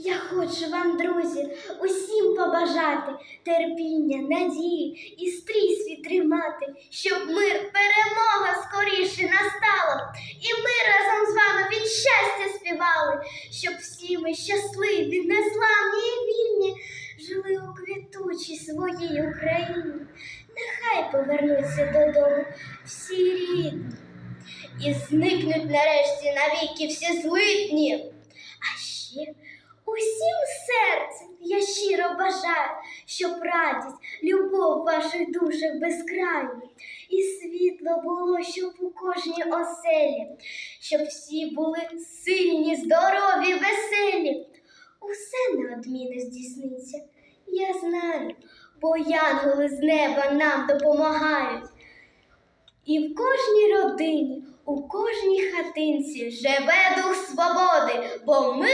Я хочу вам, друзі, усім побажати терпіння, надії і стрій тримати, щоб мир, перемога скоріше настала, і ми разом з вами від щастя співали, щоб всі ми щасливі, незламні і вільні, жили у квітучій своїй Україні. Нехай повернуться додому всі рідні і зникнуть нарешті навіки всі злидні. А щоб радість, любов в ваших душах безкрайня, і світло було, щоб у кожній оселі, щоб всі були сильні, здорові, веселі. Усе неодмінно здійсниться, я знаю, бо янголи з неба нам допомагають. І в кожній родині, у кожній хатинці живе дух свободи, бо ми